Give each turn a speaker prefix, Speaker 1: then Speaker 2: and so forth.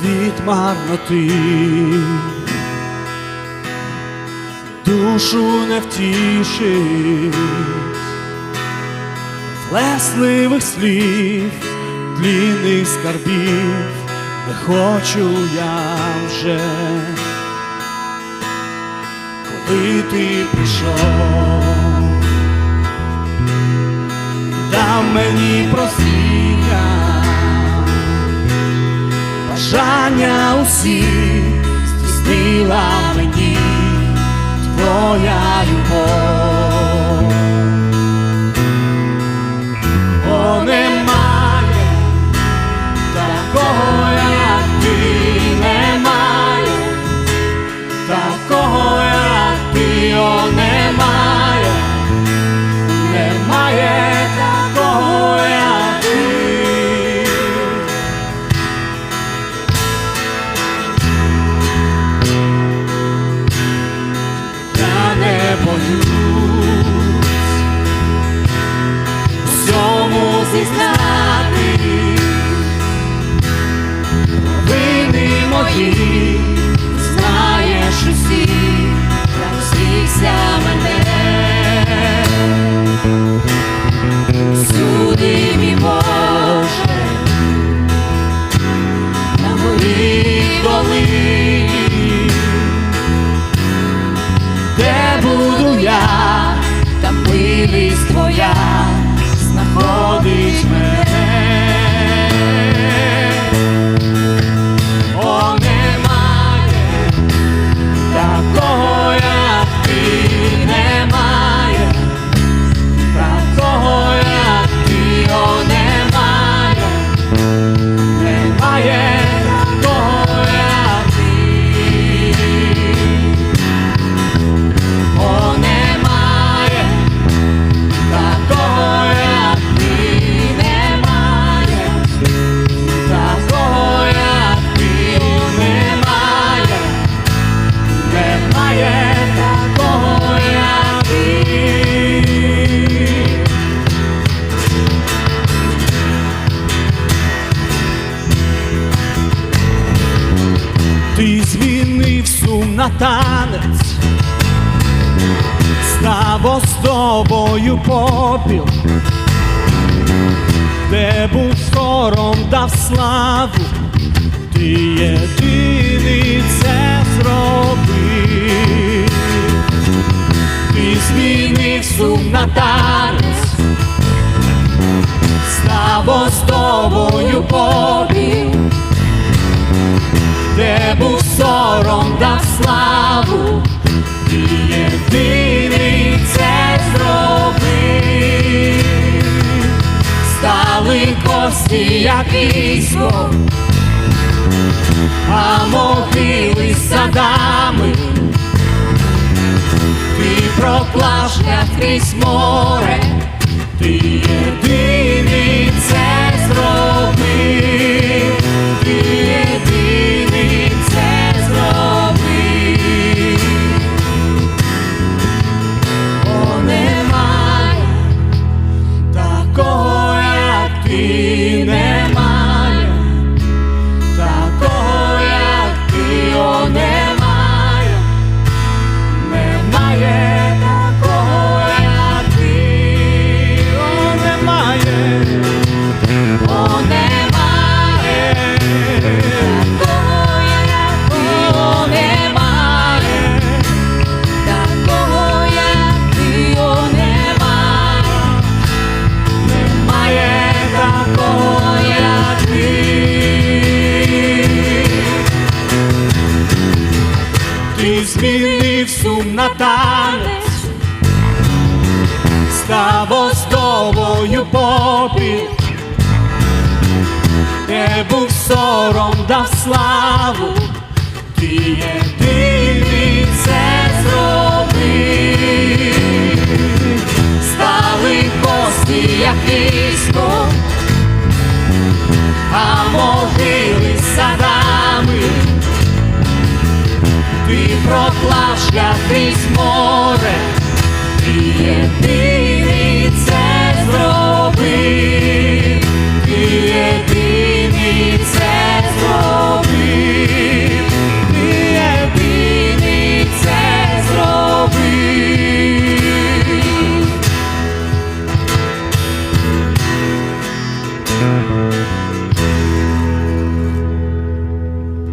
Speaker 1: світ марноти, душу не втішить, плесливих слів, тлінних скарбів, не хочу я вже, коли ти прийшов, дав мені просіння бажання усі здійснила мені твоя любов. Боюсь всьому зізнати на танець. Став з тобою попіл, де був сором дав славу, ти єдиний це зробив, ти змінив сум на танець, став з тобою попіл, де був сором славу. Ти єдиний це зробив, стали кості, як військо, а могили садами, ти проклав шлях крізь море, ти єдиний танець, став з тобою попіл, де був сором дав славу, ти єдиний це зробив, стали кості, як військо, а могили садами, ти проклав шлях крізь море, ти єдиний